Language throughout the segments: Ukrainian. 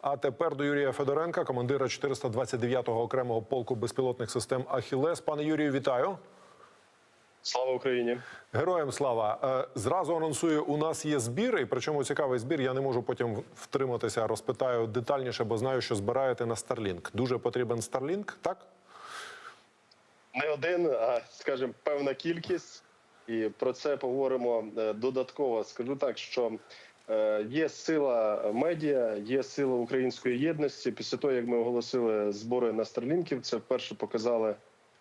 А тепер до Юрія Федоренка, командира 429-го окремого полку безпілотних систем Ахілес. Пане Юрію, вітаю. Слава Україні! Героям слава Е, зразу анонсую. У нас є збір, і причому цікавий збір. Я не можу потім втриматися. Розпитаю детальніше, бо знаю, що збираєте на Starlink. Дуже потрібен Starlink, так? Не один, а скажімо, певна кількість, і про це поговоримо е, додатково. Скажу так, що є сила медіа, є сила української єдності. Після того, як ми оголосили збори на Старлінків, це вперше показали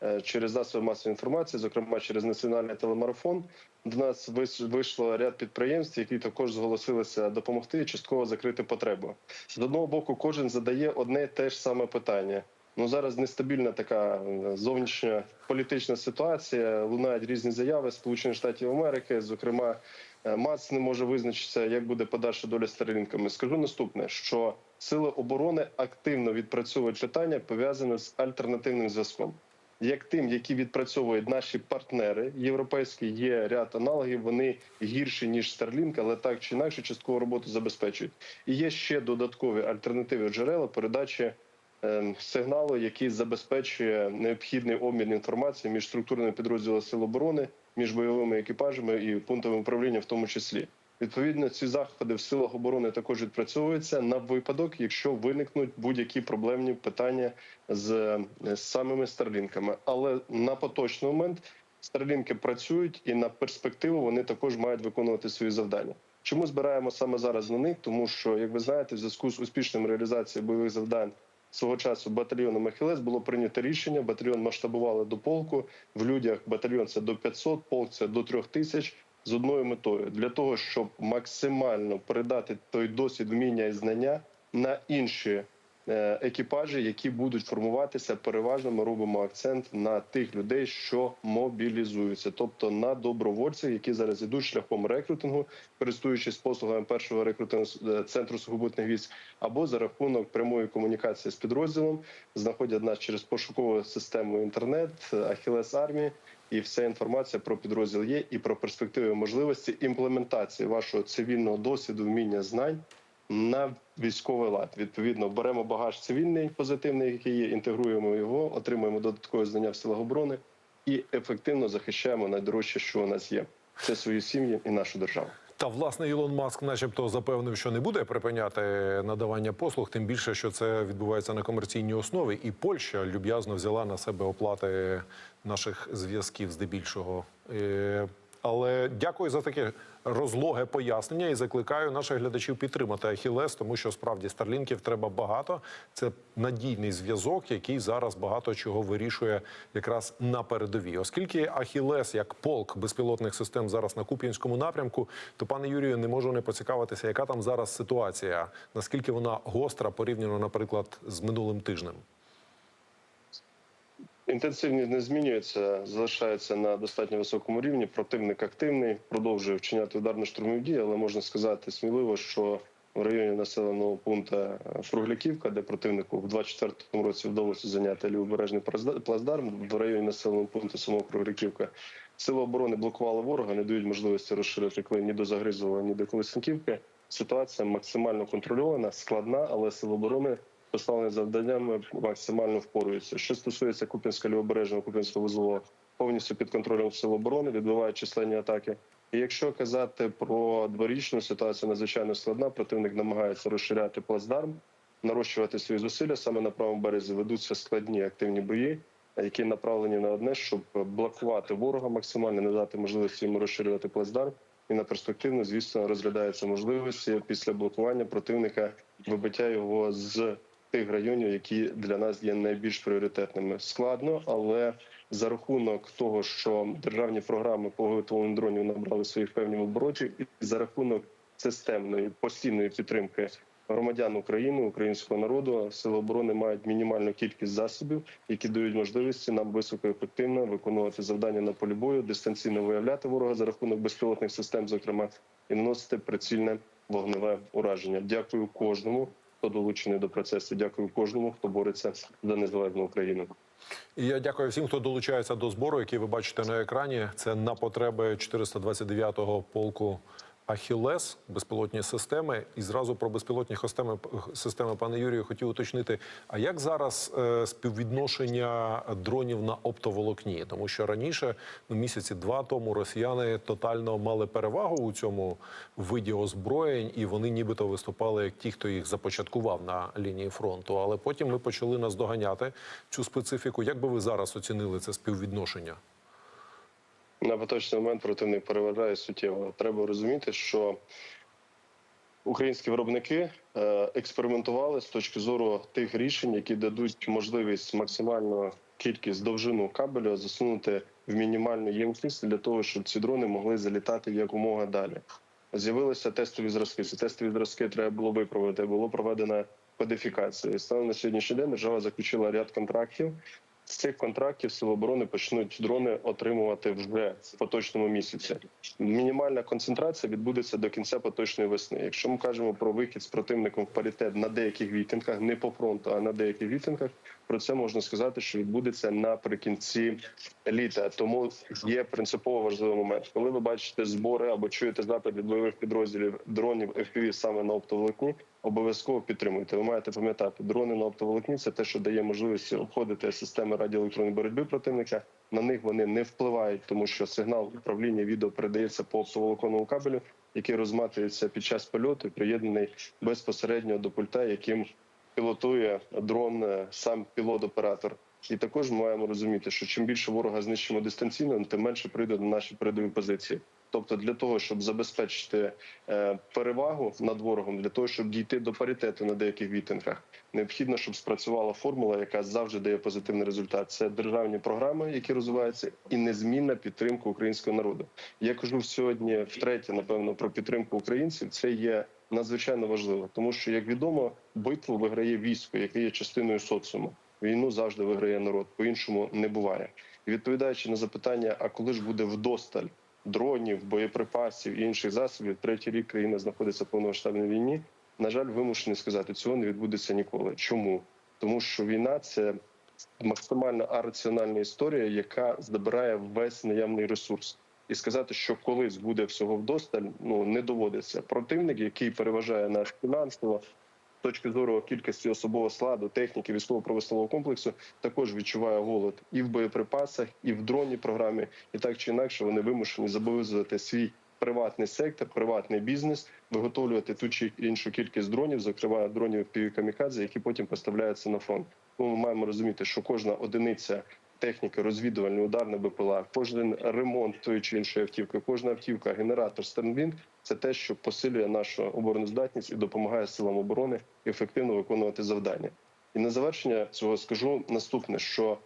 е, через засоби масової інформації, зокрема через національний телемарафон. До нас вийшло ряд підприємств, які також зголосилися допомогти і частково закрити потребу. З одного боку, кожен задає одне те ж саме питання. Ну зараз нестабільна така е, зовнішня політична ситуація. Лунають різні заяви Сполучених Штатів Америки. Зокрема, е, МАЦ не може визначитися, як буде подальша доля Старлінками. Скажу наступне: що сили оборони активно відпрацьовують питання пов'язане з альтернативним зв'язком. Як тим, які відпрацьовують наші партнери європейські, є ряд аналогів. Вони гірші ніж Starlink, але так чи інакше часткову роботу забезпечують. І є ще додаткові альтернативи джерела передачі сигналу, який забезпечує необхідний обмін інформацією між структурними підрозділами сил оборони, між бойовими екіпажами і пунктами управління, в тому числі. Відповідно, ці заходи в силах оборони також відпрацьовуються на випадок, якщо виникнуть будь-які проблемні питання з, е, з самими старлінками. Але на поточний момент старлінки працюють, і на перспективу вони також мають виконувати свої завдання. Чому збираємо саме зараз на них? Тому що, як ви знаєте, в зв'язку з успішним реалізацією бойових завдань свого часу батальйоном Ахілес було прийнято рішення. Батальйон масштабували до полку. В людях батальйон це до 500, полк це до 3000 з одною метою для того, щоб максимально передати той досвід, вміння і знання на інші екіпажі, які будуть формуватися. Переважно ми робимо акцент на тих людей, що мобілізуються, тобто на добровольців, які зараз ідуть шляхом рекрутингу, користуючись послугами першого рекрутингового центру сухопутних військ, або за рахунок прямої комунікації з підрозділом, знаходять нас через пошукову систему інтернет, Ахілес армії. І вся інформація про підрозділ є, і про перспективи можливості імплементації вашого цивільного досвіду, вміння знань на військовий лад. Відповідно, беремо багаж цивільний позитивний, який є, інтегруємо його, отримуємо додаткові знання в силах оборони і ефективно захищаємо найдорожче, що у нас є. Це свої сім'ї і нашу державу. Та власне Ілон Маск, начебто, запевнив, що не буде припиняти надавання послуг, тим більше, що це відбувається на комерційній основі, і Польща люб'язно взяла на себе оплати наших зв'язків здебільшого. Е, Але дякую за таке розлоге пояснення і закликаю наших глядачів підтримати Ахілес, тому що справді старлінків треба багато. Це надійний зв'язок, який зараз багато чого вирішує якраз на передовій. Оскільки Ахілес як полк безпілотних систем зараз на Куп'янському напрямку, то пане Юрію, не можу не поцікавитися, яка там зараз ситуація, наскільки вона гостра порівняно, наприклад, з минулим тижнем. Інтенсивність не змінюється, залишається на достатньо високому рівні. Противник активний, продовжує вчиняти ударно-штурмові дії, але можна сказати сміливо, що в районі населеного пункту Фругляківка, де противнику в 24-му році вдалося зайняти лівобережний плацдарм, в районі населеного пункту самого Фругляківка, сили оборони блокували ворога, не дають можливості розширити клин ні до Загризова, ні до Колесниківки. Ситуація максимально контрольована, складна, але сили оборони поставлені завданнями максимально впоруються. Що стосується Куп'янська лівобережного Куп'янського вузлового, повністю під контролем сил оборони відбивають численні атаки. І якщо казати про дворічну ситуацію, надзвичайно складна. Противник намагається розширяти плацдарм, нарощувати свої зусилля. Саме на правому березі ведуться складні активні бої, які направлені на одне, щоб блокувати ворога максимально, не дати можливості йому розширювати плацдарм. І на перспективно, звісно, розглядаються можливості після блокування противника вибиття його з тих районів, які для нас є найбільш пріоритетними. Складно, але за рахунок того, що державні програми по виготовленню дронів набрали своїх певних оборотів, і за рахунок системної постійної підтримки громадян України, українського народу, сили оборони мають мінімальну кількість засобів, які дають можливості нам високоефективно виконувати завдання на полі бою, дистанційно виявляти ворога за рахунок безпілотних систем, зокрема, і наносити прицільне вогневе ураження. Дякую кожному. Хто долучений до процесу? Дякую кожному, хто бореться за незалежну Україну. І я дякую всім, хто долучається до збору, який ви бачите на екрані. Це на потреби 429-го полку Ахілес, безпілотні системи, і зразу про безпілотні системи, системи пане Юрію, хотів уточнити. А як зараз е, співвідношення дронів на оптоволокні? Тому що раніше, ну місяці два тому, росіяни тотально мали перевагу у цьому виді озброєнь, і вони нібито виступали як ті, хто їх започаткував на лінії фронту. Але потім ми почали наздоганяти цю специфіку. Як би ви зараз оцінили це співвідношення? На поточний момент противник переважає суттєво. Треба розуміти, що українські виробники е, експериментували з точки зору тих рішень, які дадуть можливість максимальну кількість довжину кабелю засунути в мінімальну ємкість для того, щоб ці дрони могли залітати якомога далі. З'явилися тестові зразки. Ці тестові зразки треба було виправити. Було проведена кодифікація. Станом на сьогоднішній день держава заключила ряд контрактів. З цих контрактів сили оборони почнуть дрони отримувати вже в поточному місяці. Мінімальна концентрація відбудеться до кінця поточної весни. Якщо ми кажемо про вихід з противником в паритет на деяких відтинках, не по фронту, а на деяких відтинках, про це можна сказати, що відбудеться наприкінці літа. Тому є принципово важливий момент. Коли ви бачите збори або чуєте запит від бойових підрозділів дронів FPV саме на оптоволокні, обов'язково підтримуйте. Ви маєте пам'ятати, дрони на оптоволокні це те, що дає можливість обходити системи радіоелектронної боротьби противника. На них вони не впливають, тому що сигнал управління відео передається по оптоволоконному кабелю, який розматується під час польоту, і приєднаний безпосередньо до пульта, яким пілотує дрон е, сам пілот-оператор. І також ми маємо розуміти, що чим більше ворога знищимо дистанційно, тим менше прийде на наші передові позиції. Тобто, для того, щоб забезпечити е, перевагу над ворогом, для того, щоб дійти до паритету на деяких відтинках, необхідно, щоб спрацювала формула, яка завжди дає позитивний результат. Це державні програми, які розвиваються, і незмінна підтримка українського народу. Я кажу сьогодні втретє, напевно, про підтримку українців. Це є надзвичайно важливо, тому що, як відомо, битву виграє військо, яке є частиною соціуму. Війну завжди виграє народ, по-іншому не буває. І відповідаючи на запитання, а коли ж буде вдосталь дронів, боєприпасів і інших засобів, третій рік країна знаходиться в повномасштабній війні. На жаль, вимушений сказати, цього не відбудеться ніколи. Чому? Тому що війна це максимально араціональна історія, яка забирає весь наявний ресурс. І сказати, що колись буде всього вдосталь, ну не доводиться. Противник, який переважає нас фінансово, точки зору кількості особового складу, техніки, військово-промислового комплексу, також відчуває голод і в боєприпасах, і в дронній програмі. І так чи інакше вони вимушені зобов'язувати свій приватний сектор, приватний бізнес, виготовлювати ту чи іншу кількість дронів, зокрема дронів півкамікадзе, які потім поставляються на фронт. Тому ми маємо розуміти, що кожна одиниця техніки, розвідувальний, ударна БПЛА, кожен ремонт тої чи іншої автівки, кожна автівка, генератор, Старлінг – це те, що посилює нашу обороноздатність і допомагає силам оборони ефективно виконувати завдання. І на завершення цього скажу наступне: що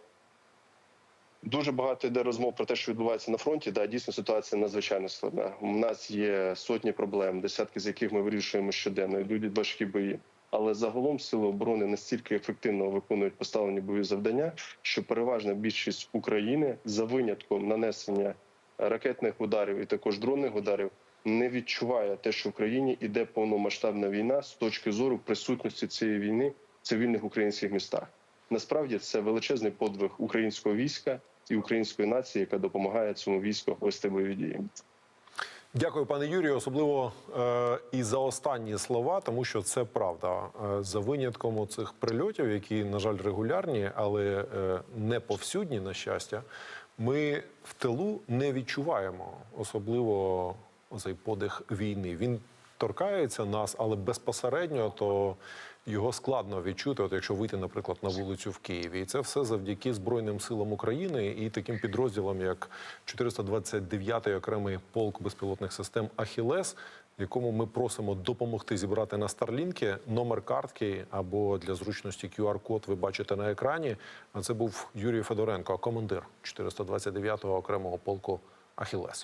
дуже багато йде розмов про те, що відбувається на фронті. Да, дійсно ситуація надзвичайно складна. У нас є сотні проблем, десятки з яких ми вирішуємо щоденно. Йдуть важкі бої. Але загалом сили оборони настільки ефективно виконують поставлені бойові завдання, що переважна більшість України за винятком нанесення ракетних ударів і також дронних ударів не відчуває те, що в Україні іде повномасштабна війна з точки зору присутності цієї війни в цивільних українських містах. Насправді це величезний подвиг українського війська і української нації, яка допомагає цьому війську вести бойові дії. Дякую, пане Юрію, особливо е, і за останні слова, тому що це правда. Е, за винятком цих прильотів, які, на жаль, регулярні, але е, не повсюдні, на щастя, ми в тилу не відчуваємо особливо цей подих війни. Він торкається нас, але безпосередньо то його складно відчути, от якщо вийти, наприклад, на вулицю в Києві, і це все завдяки Збройним силам України і таким підрозділам, як 429-й окремий полк безпілотних систем Ахілес, якому ми просимо допомогти зібрати на Старлінки номер картки або для зручності QR-код ви бачите на екрані. А це був Юрій Федоренко, командир 429-го окремого полку Ахілес.